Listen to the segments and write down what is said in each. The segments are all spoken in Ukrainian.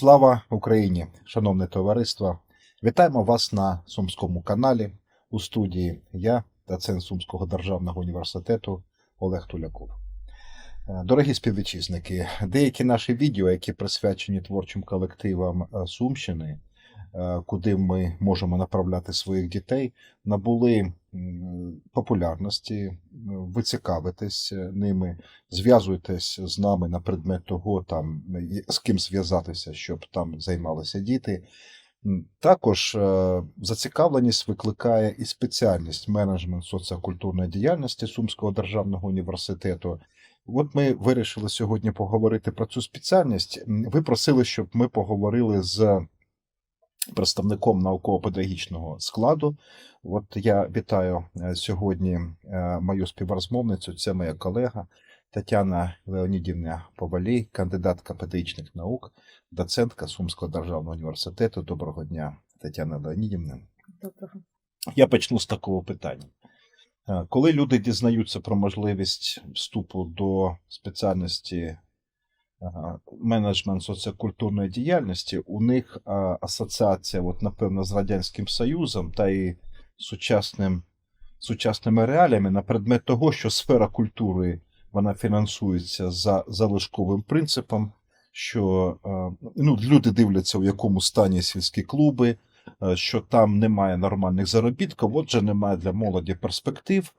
Слава Україні, шановне товариство! Вітаємо вас на Сумському каналі у студії я, доцент Сумського державного університету Олег Туляков. Е, Дорогі співвітчизники, деякі наші відео, які присвячені творчим колективам е, Сумщини, куди ми можемо направляти своїх дітей, набули популярності. Е, Ви цікавитесь е, ними, зв'язуйтесь з нами на предмет того, там з ким зв'язатися, щоб там займалися діти. Також е, зацікавленість викликає і спеціальність менеджмент соціокультурної діяльності Сумського державного університету. От ми вирішили сьогодні поговорити про цю спеціальність. Ви просили, щоб ми поговорили з представником науково-педагогічного складу. От я вітаю е, сьогодні е, мою співрозмовницю, це моя колега Тетяна Леонідівна Повалій, кандидатка педагогічних наук, доцентка Сумського державного університету. Доброго дня, Тетяна Леонідівна. Доброго. Я почну з такого питання. Е, Коли люди дізнаються про можливість вступу до спеціальності менеджмент соціокультурної діяльності, у них асоціація, от, напевно, з Радянським Союзом та і сучасним, сучасними реаліями на предмет того, що сфера культури вона фінансується за залишковим принципом, що ну, люди дивляться, у якому стані сільські клуби, що там немає нормальних заробітків, отже, немає для молоді перспектив.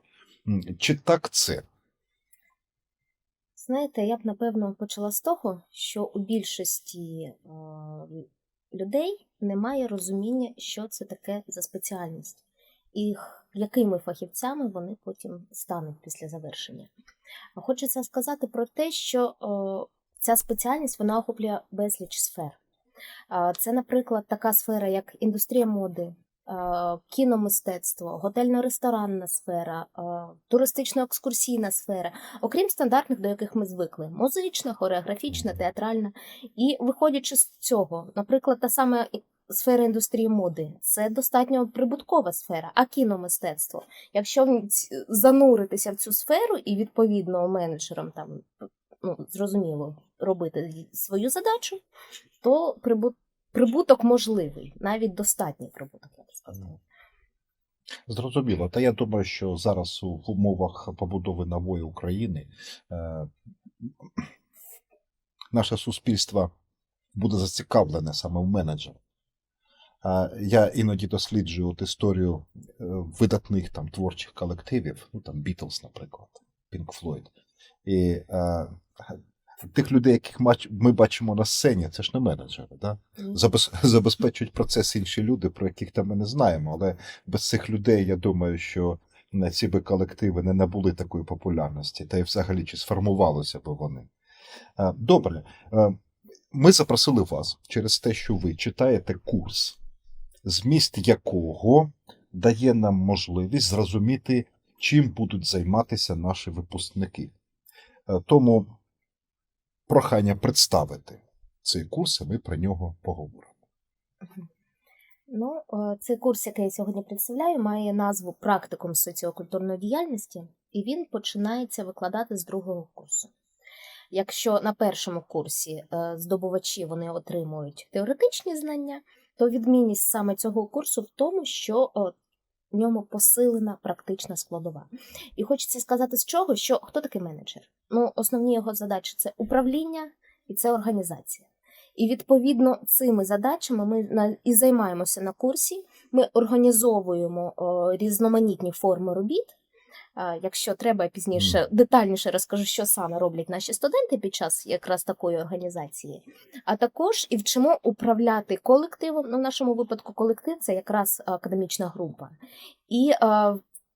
Чи так це? Знаєте, я б напевно почала з того, що у більшості людей немає розуміння, що це таке за спеціальність, і якими фахівцями вони потім стануть після завершення. Хочеться сказати про те, що ця спеціальність вона охоплює безліч сфер. Це, наприклад, така сфера, як індустрія моди, кіномистецтво, готельно-ресторанна сфера, е, туристично-екскурсійна сфера, окрім стандартних, до яких ми звикли: музична, хореографічна, театральна. І виходячи з цього, наприклад, та сама сфера індустрії моди це достатньо прибуткова сфера, а кіномистецтво. Якщо зануритися в цю сферу і відповідно менеджерам там ну, зрозуміло робити свою задачу, то прибут- прибуток можливий, навіть достатній прибуток, я б сказала. Зрозуміло. Та я думаю, що зараз у умовах побудови нової України е, наше суспільство буде зацікавлене саме в менеджері. Е, Я іноді досліджую от історію е, видатних там творчих колективів, ну там Beatles, наприклад, Pink Floyd. І е, тих людей, яких ми бачимо на сцені, це ж не менеджери, да? Забезпечують процес інші люди, про яких там ми не знаємо. Але без цих людей я думаю, що ці би колективи не набули такої популярності, та й взагалі чи сформувалося би вони. Е, Добре, Е, ми запросили вас через те, що ви читаєте курс, зміст якого дає нам можливість зрозуміти, чим будуть займатися наші випускники. Е, Тому прохання представити цей курс, і ми про нього поговоримо. Ну, е, цей курс, який я сьогодні представляю, має назву Практикум соціокультурної діяльності, і він починається викладати з другого курсу. Якщо на першому курсі е, здобувачі вони отримують теоретичні знання, то відмінність саме цього курсу в тому, що е, в ньому посилена практична складова. І хочеться сказати з чого, що хто такий менеджер? Ну, основні його задачі це управління і це організація. І відповідно цими задачами ми на- і займаємося на курсі. Ми організовуємо різноманітні форми робіт. Якщо треба, пізніше детальніше розкажу, що саме роблять наші студенти під час якраз такої організації. А також і вчимо управляти колективом. Ну, в нашому випадку колектив це якраз академічна група. І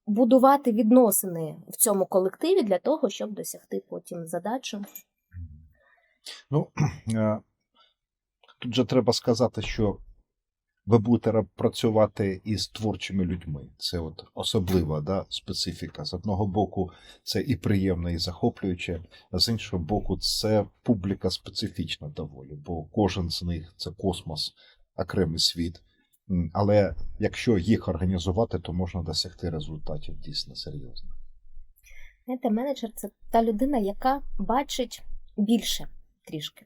будувати відносини в цьому колективі для того, щоб досягти потім задачу. Ну, е, тут же треба сказати, що ви будете працювати із творчими людьми. Це от особлива да, специфіка. З одного боку, це і приємно, і захоплююче, а з іншого боку, це публіка специфічна доволі, бо кожен з них це космос, окремий світ. Але якщо їх організувати, то можна досягти результатів дійсно серйозних. Знаєте, менеджер це та людина, яка бачить більше трішки.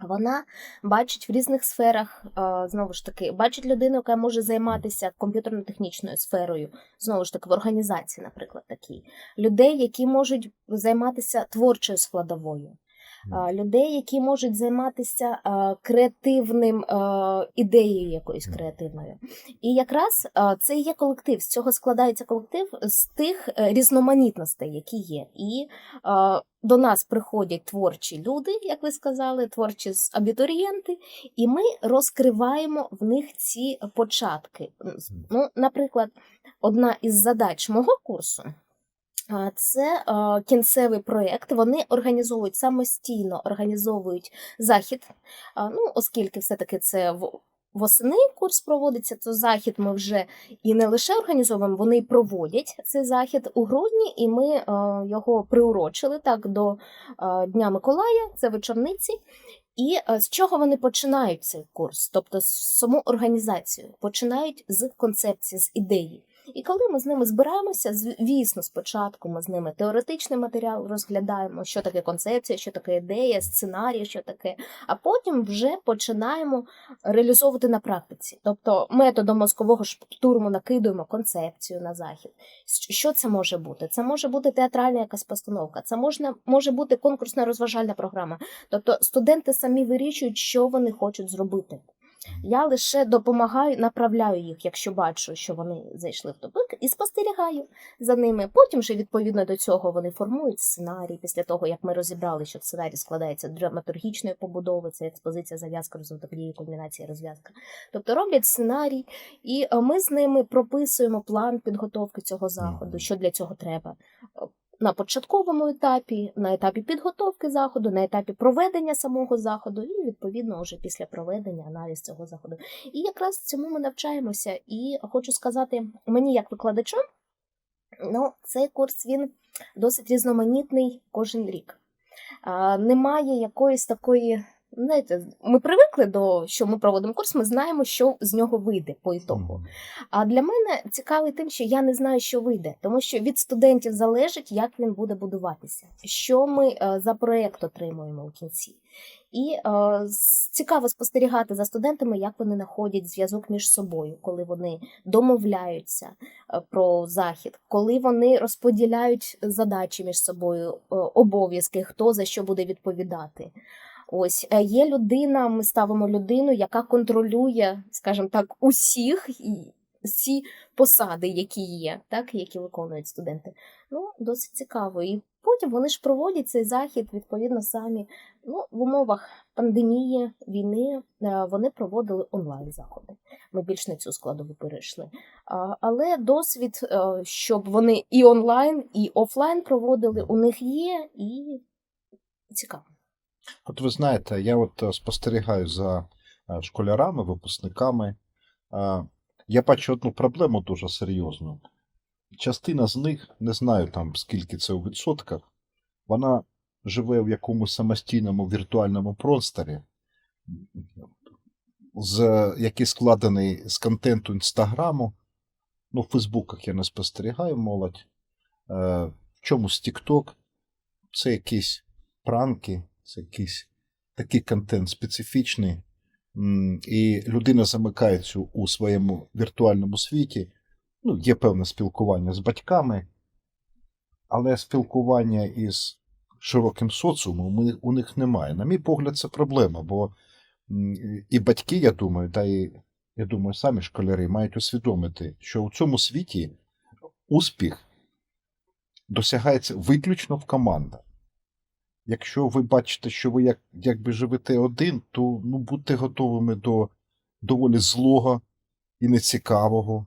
Вона бачить в різних сферах, е, знову ж таки, бачить людину, яка може займатися комп'ютерно-технічною сферою, знову ж таки, в організації, наприклад, такій. Людей, які можуть займатися творчою складовою, людей, які можуть займатися креативним ідеєю якоюсь креативною. І якраз це є колектив. З цього складається колектив з тих е, різноманітностей, які є. І до нас приходять творчі люди, як ви сказали, творчі абітурієнти, і ми розкриваємо в них ці початки. Ну, наприклад, одна із задач мого курсу. Це кінцевий проєкт. Вони організовують самостійно організовують захід. Ну, оскільки все-таки це в- восени курс проводиться, то захід ми вже і не лише організовуємо, вони проводять цей захід у грудні, і ми його приурочили так до Дня Миколая, це вечорниці. І з чого вони починають цей курс? Тобто з саму організацію починають з концепції, з ідеї. І коли ми з ними збираємося, звісно, спочатку ми з ними теоретичний матеріал розглядаємо, що таке концепція, що таке ідея, сценарій, що таке, а потім вже починаємо реалізовувати на практиці. Тобто методом мозкового штурму накидуємо концепцію на захід. Що це може бути? Це може бути театральна якась постановка, це можна, може бути конкурсна розважальна програма. Тобто студенти самі вирішують, що вони хочуть зробити. Я лише допомагаю, направляю їх, якщо бачу, що вони зайшли в тупик, і спостерігаю за ними. Потім вже відповідно до цього вони формують сценарій. Після того як ми розібрали, що сценарій складається з драматургічної побудови, це експозиція, зав'язка, дії, кульмінація, розв'язка. Тобто роблять сценарій, і е, ми з ними прописуємо план підготовки цього заходу, що для цього треба. На початковому етапі, на етапі підготовки заходу, на етапі проведення самого заходу, і відповідно вже після проведення аналіз цього заходу. І якраз цьому ми навчаємося. І хочу сказати, мені як викладачу, ну, цей курс він досить різноманітний кожен рік. Немає якоїсь такої. Знаєте, ми привикли до що ми проводимо курс, ми знаємо, що з нього вийде по ітогу. А для мене цікавий тим, що я не знаю, що вийде, тому що від студентів залежить, як він буде будуватися, що ми е, за проєкт отримуємо у кінці. І е, цікаво спостерігати за студентами, як вони знаходять зв'язок між собою, коли вони домовляються е, про захід, коли вони розподіляють задачі між собою, е, обов'язки, хто за що буде відповідати. Ось е, є людина, ми ставимо людину, яка контролює, скажімо так, усіх всі посади, які є, так, які виконують студенти. Ну, досить цікаво. І потім вони ж проводять цей захід відповідно самі. Ну, в умовах пандемії, війни е, вони проводили онлайн заходи. Ми більш на цю складову перейшли. Але досвід, е, щоб вони і онлайн, і офлайн проводили, у них є і цікаво. От ви знаєте, я от е, спостерігаю за е, школярами, випускниками. Е, Я бачу одну проблему дуже серйозну. Частина з них, не знаю там скільки це у відсотках, вона живе в якомусь самостійному віртуальному просторі, з, який складений з контенту інстаграму. Ну, в Фейсбуках я не спостерігаю молодь. В чомусь TikTok. Це якісь пранки, це якийсь такий контент специфічний. І людина замикається у своєму віртуальному світі. Ну, є певне спілкування з батьками, але спілкування із широким соціумом у них немає. На мій погляд, це проблема, бо і батьки, я думаю, та і я думаю, самі школяри мають усвідомити, що у цьому світі успіх досягається виключно в командах. Якщо ви бачите, що ви як, якби живете один, то ну, будьте готовими до доволі злого і нецікавого,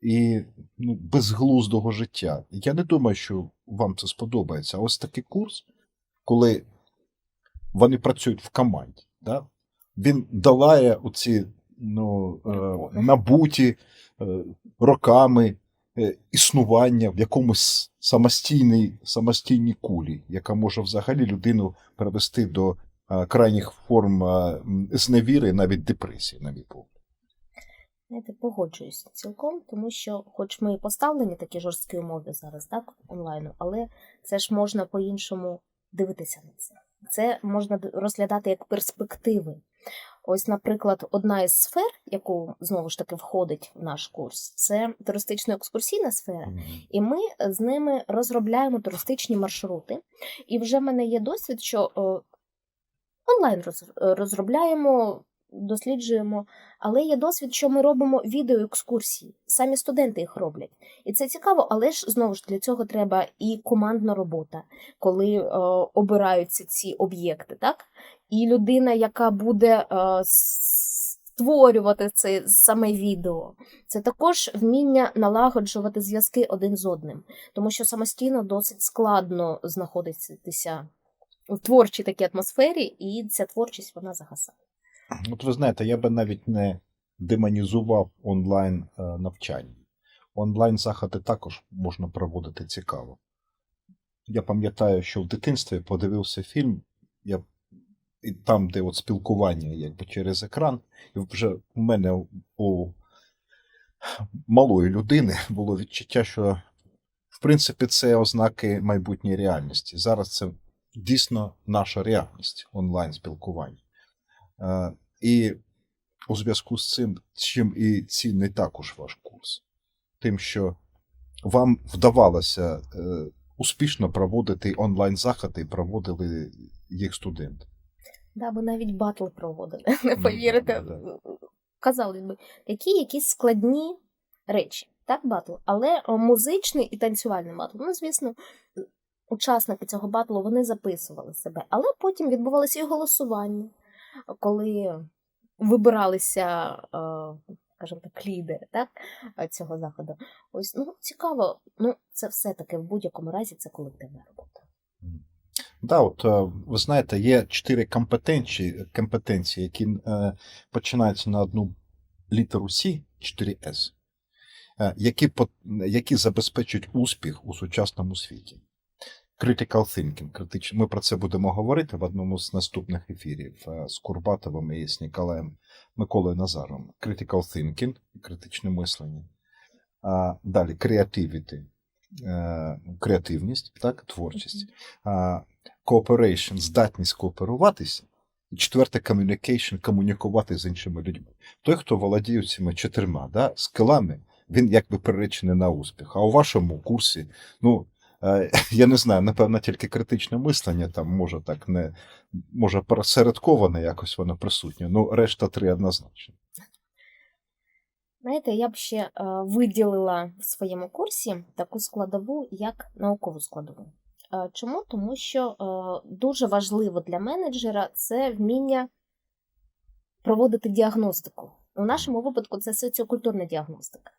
і ну, безглуздого життя. Я не думаю, що вам це сподобається. Ось такий курс, коли вони працюють в команді, да? він долає оці ну, е, набуті е, роками існування в якомусь самостійній, самостійній кулі, яка може взагалі людину привести до е, крайніх форм е, зневіри, навіть депресії, на мій погляд. Знаєте, погоджуюсь цілком, тому що, хоч ми і поставлені такі жорсткі умови зараз, так, онлайну, але це ж можна по-іншому дивитися на це. Це можна розглядати як перспективи. Ось, наприклад, одна із сфер, яку знову ж таки входить в наш курс, це туристично-екскурсійна сфера. І ми з ними розробляємо туристичні маршрути. І вже в мене є досвід, що е, онлайн розробляємо, досліджуємо, але є досвід, що ми робимо відеоекскурсії. Самі студенти їх роблять. І це цікаво, але ж знову ж для цього треба і командна робота, коли е, обираються ці об'єкти, так? І людина, яка буде е, створювати це саме відео, це також вміння налагоджувати зв'язки один з одним, тому що самостійно досить складно знаходитися в творчій такій атмосфері, і ця творчість вона загасає. От ви знаєте, я би навіть не демонізував онлайн е, навчання. Онлайн заходи також можна проводити цікаво. Я пам'ятаю, що в дитинстві подивився фільм, я, і там, де от спілкування якби через екран, і вже у мене у, малої людини було відчуття, що в принципі це ознаки майбутньої реальності. Зараз це дійсно наша реальність онлайн спілкування. Е, І у зв'язку з цим, чим і цінний також ваш курс, тим, що вам вдавалося е, успішно проводити онлайн-заходи, проводили їх студенти. Да, бо навіть батли проводили, не повірите. Казали би, такі якісь складні речі, так, батл, але музичний і танцювальний батл. Ну, звісно, учасники цього батлу вони записували себе, але потім відбувалося і голосування, коли вибиралися, е, скажімо так, лідери так, цього заходу. Ось ну цікаво. Ну, це все-таки в будь-якому разі це колективна робота. Да, от е, ви знаєте, є чотири компетенції, компетенції які е, починаються на одну літеру С, 4 С, е, які, по- які забезпечують успіх у сучасному світі. Critical thinking, критич... ми про це будемо говорити в одному з наступних ефірів е, з Курбатовим і з Ніколаєм Миколою Назаром. Critical thinking, критичне мислення. А, далі creativity, креативність, так, творчість. Cooperation, здатність кооперуватися. І четверте communication, комунікувати з іншими людьми. Той, хто володіє цими чотирма да, скилами, він якби приречений на успіх. А у вашому курсі, ну, е, я не знаю, напевно, тільки критичне мислення там може так не може пересередковане якось воно присутнє. Ну, решта три однозначно. Знаєте, я б ще е, виділила в своєму курсі таку складову, як наукову складову. Е, чому? Тому що е, дуже важливо для менеджера це вміння проводити діагностику. У нашому випадку це соціокультурна діагностика.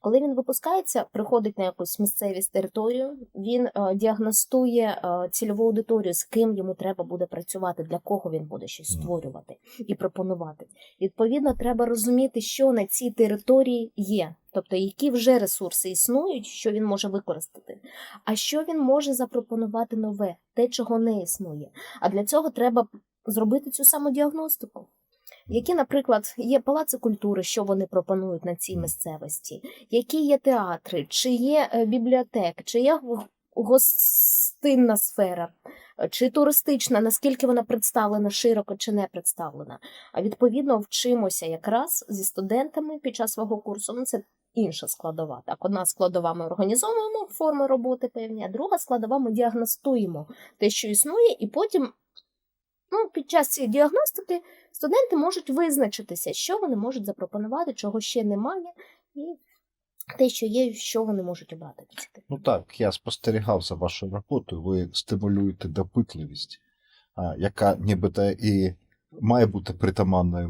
Коли він випускається, приходить на якусь місцевість територію, він е, діагностує е, цільову аудиторію, з ким йому треба буде працювати, для кого він буде щось створювати і пропонувати. Відповідно, треба розуміти, що на цій території є, тобто які вже ресурси існують, що він може використати, а що він може запропонувати нове, те, чого не існує. А для цього треба зробити цю саму діагностику. Які, наприклад, є палаци культури, що вони пропонують на цій місцевості, які є театри, чи є е, бібліотеки, чи є гостинна сфера, е, чи туристична, наскільки вона представлена широко чи не представлена. А відповідно вчимося якраз зі студентами під час свого курсу. Ну, це інша складова. Так, одна складова ми організовуємо форми роботи певні, а друга складова ми діагностуємо те, що існує, і потім. Ну, під час цієї діагностики студенти можуть визначитися, що вони можуть запропонувати, чого ще немає, і те, що є, що вони можуть обрати. Ну так, я спостерігав за вашою роботою, ви стимулюєте допитливість, яка нібито і має бути притаманною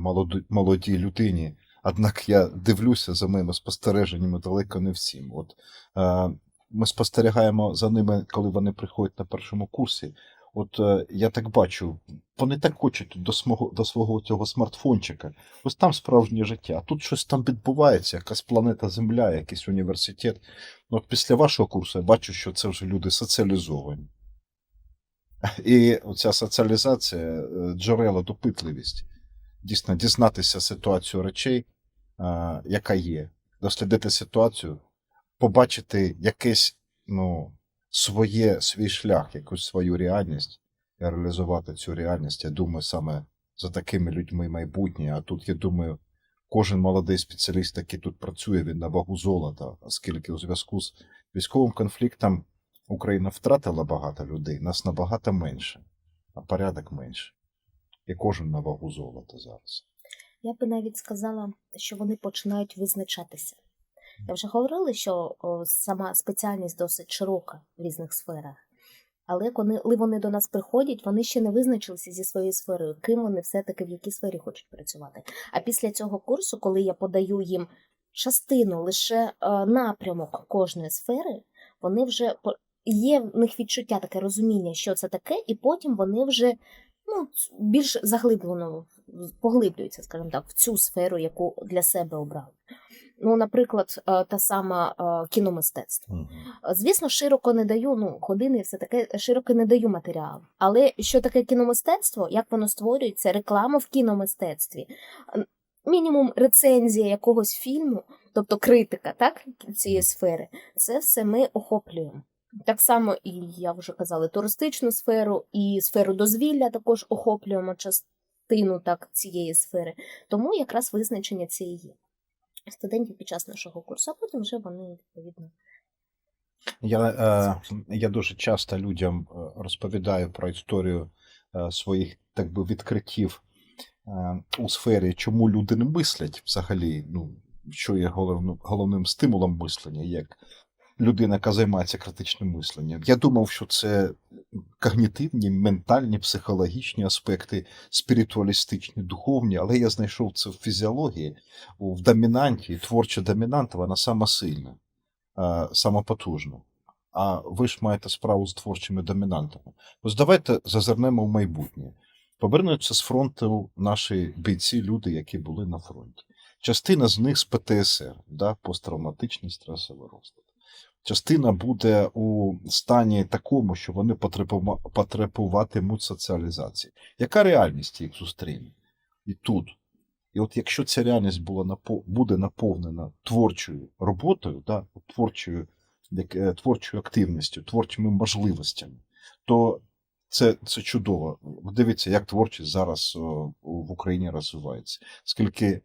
молодій людині. Однак я дивлюся за моїми спостереженнями далеко не всім. От, е, ми спостерігаємо за ними, коли вони приходять на першому курсі. От е, я так бачу, вони так хочуть до свого, до свого цього смартфончика. Ось там справжнє життя. А тут щось там відбувається, якась планета Земля, якийсь університет. Ну, от після вашого курсу я бачу, що це вже люди соціалізовані. І оця соціалізація, е, джерела допитливість. Дійсно, дізнатися ситуацію речей, а, яка є, дослідити ситуацію, побачити якесь ну, своє, свій шлях, якусь свою реальність і реалізувати цю реальність. Я думаю, саме за такими людьми майбутнє. А тут, я думаю, кожен молодий спеціаліст, який тут працює, він на вагу золота, оскільки у зв'язку з військовим конфліктом Україна втратила багато людей, нас набагато менше, а порядок менше. І кожен на вагу золота зараз. Я би навіть сказала, що вони починають визначатися. Я вже говорила, що о, сама спеціальність досить широка в різних сферах. Але коли вони до нас приходять, вони ще не визначилися зі своєю сферою, ким вони все-таки в якій сфері хочуть працювати. А після цього курсу, коли я подаю їм частину, лише е, напрямок кожної сфери, вони вже є в них відчуття, таке розуміння, що це таке, і потім вони вже ну, більш заглиблено поглиблюються, скажімо так, в цю сферу, яку для себе обрали. Ну, наприклад, е, та сама е, кіномистецтво. Мгм. Звісно, широко не даю, ну, години все таке, широко не даю матеріал. Але що таке кіномистецтво, як воно створюється, реклама в кіномистецтві, мінімум рецензія якогось фільму, тобто критика так, цієї сфери, це все ми охоплюємо. Так само, і я вже казала, туристичну сферу і сферу дозвілля також охоплюємо частину так, цієї сфери. Тому якраз визначення є. Студентів під час нашого курсу, а потім вже вони відповідно. Я, е, я дуже часто людям е, розповідаю про історію е, своїх так би відкриттів у сфері, чому люди не мислять взагалі, ну, що є головним, головним стимулом мислення, як людина, яка займається критичним мисленням. Я думав, що це когнітивні, ментальні, психологічні аспекти, спіритуалістичні, духовні, але я знайшов це в фізіології, в домінанті, творча домінанта, вона сама сильна самопотужну. А ви ж маєте справу з творчими домінантами. Ось давайте зазирнемо в майбутнє. Повернуться з фронту наші бійці, люди, які були на фронті. Частина з них з ПТСР, да, посттравматичний стресовий розлад. Частина буде у стані такому, що вони потребуватимуть соціалізації. Яка реальність їх зустріне? І тут. І от якщо ця реальність була буде наповнена творчою роботою, да, творчою, е, творчою активністю, творчими можливостями, то це, це чудово. Дивіться, як творчість зараз в Україні розвивається. Скільки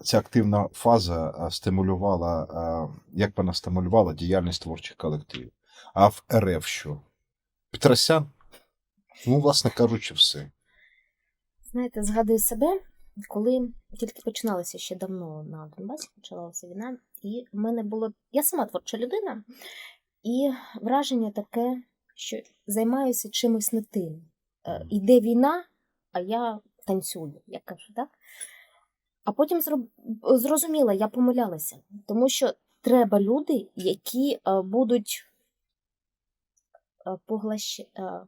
ця активна фаза е, стимулювала, е, як вона стимулювала діяльність творчих колективів. А в РФ що? Петросян? Ну, власне кажучи, все. Знаєте, згадую себе, коли тільки починалося ще давно на Донбасі, почалася війна, і в мене було. Я сама творча людина, і враження таке, що займаюся чимось не тим. Е, Іде війна, а я танцюю, як кажу, так? А потім зрозуміла, я помилялася, тому що треба люди, які е, будуть е, поглощ... е,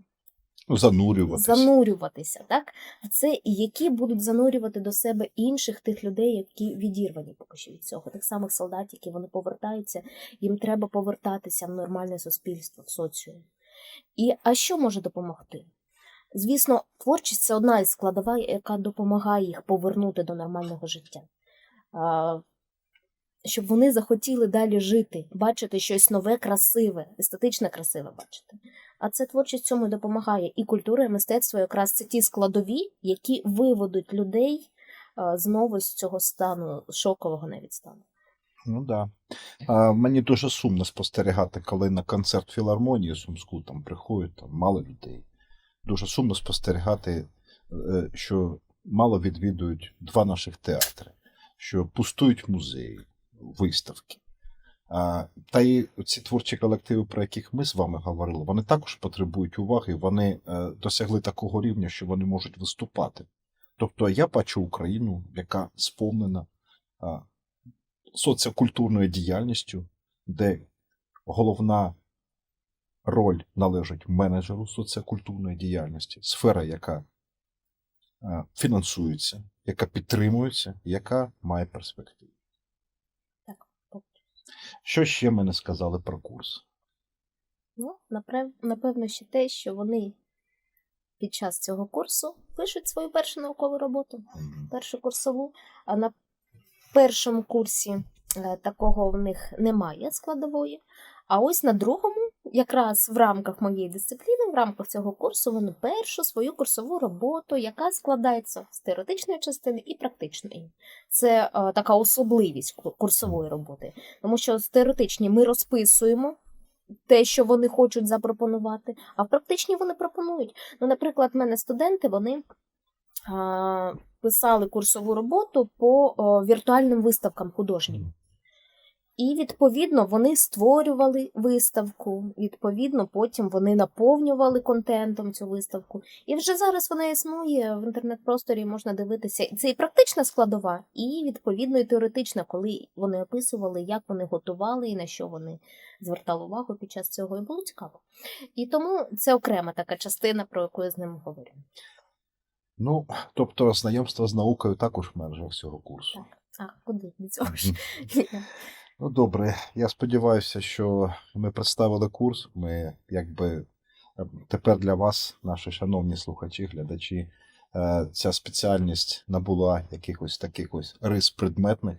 Ну, занурюватися. занурюватися, так? Це які будуть занурювати до себе інших тих людей, які відірвані поки що від цього. Тих самих солдатів, вони повертаються, їм треба повертатися в нормальне суспільство, в соціум. І а що може допомогти? Звісно, творчість це одна із складова, яка допомагає їх повернути до нормального життя. Щоб вони захотіли далі жити, бачити щось нове, красиве, естетично красиве бачити. А це творчість цьому допомагає. І культура, і мистецтво якраз це ті складові, які виведуть людей знову з цього стану, шокового навіть стану. Ну да. Мені дуже сумно спостерігати, коли на концерт філармонії Сумську там приходять там мало людей. Дуже сумно спостерігати, е, що мало відвідують два наших театри, що пустують музеї, виставки. Та й ці творчі колективи, про яких ми з вами говорили, вони також потребують уваги, вони е, досягли такого рівня, що вони можуть виступати. Тобто я бачу Україну, яка сповнена соціокультурною діяльністю, де головна роль належить менеджеру соціокультурної діяльності, сфера, яка е, фінансується, яка підтримується, яка має перспективу. Так, Що ще ми не сказали про курс? Ну, напевно, ще те, що вони під час цього курсу пишуть свою першу наукову роботу. Мгм. першу курсову, а на першому курсі е, такого в них немає складової. А ось на другому, якраз в рамках моєї дисципліни, в рамках цього курсу вони першу свою курсову роботу, яка складається з теоретичної частини і практичної. Це е, така особливість курсової роботи, тому що з теоретичні ми розписуємо. Те, що вони хочуть запропонувати, а в практичній вони пропонують. Ну, наприклад, в мене студенти вони а, писали курсову роботу по о, віртуальним виставкам художнім. І відповідно вони створювали виставку. Відповідно, потім вони наповнювали контентом цю виставку. І вже зараз вона існує в інтернет-просторі, можна дивитися. Це і практична складова, і відповідно і теоретична, коли вони описували, як вони готували і на що вони звертали увагу під час цього. І було цікаво. І тому це окрема така частина, про яку я з ними говорю. Ну, тобто, знайомство з наукою також в межах цього курсу. Так, а куди до цього ж? Ну, добре, я сподіваюся, що ми представили курс. Ми якби е, тепер для вас, наші шановні слухачі, глядачі, е, ця спеціальність набула якихось таких ось рис предметних,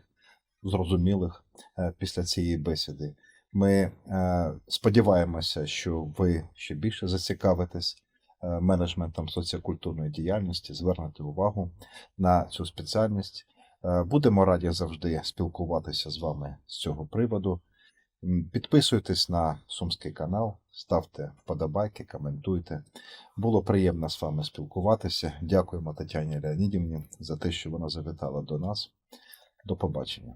зрозумілих е, після цієї бесіди. Ми е, сподіваємося, що ви ще більше зацікавитесь менеджментом соціокультурної діяльності, звернете увагу на цю спеціальність. Е, Будемо раді завжди спілкуватися з вами з цього приводу. Підписуйтесь на Сумський канал, ставте вподобайки, коментуйте. Було приємно з вами спілкуватися. Дякуємо Тетяні Леонідівні за те, що вона завітала до нас. До побачення.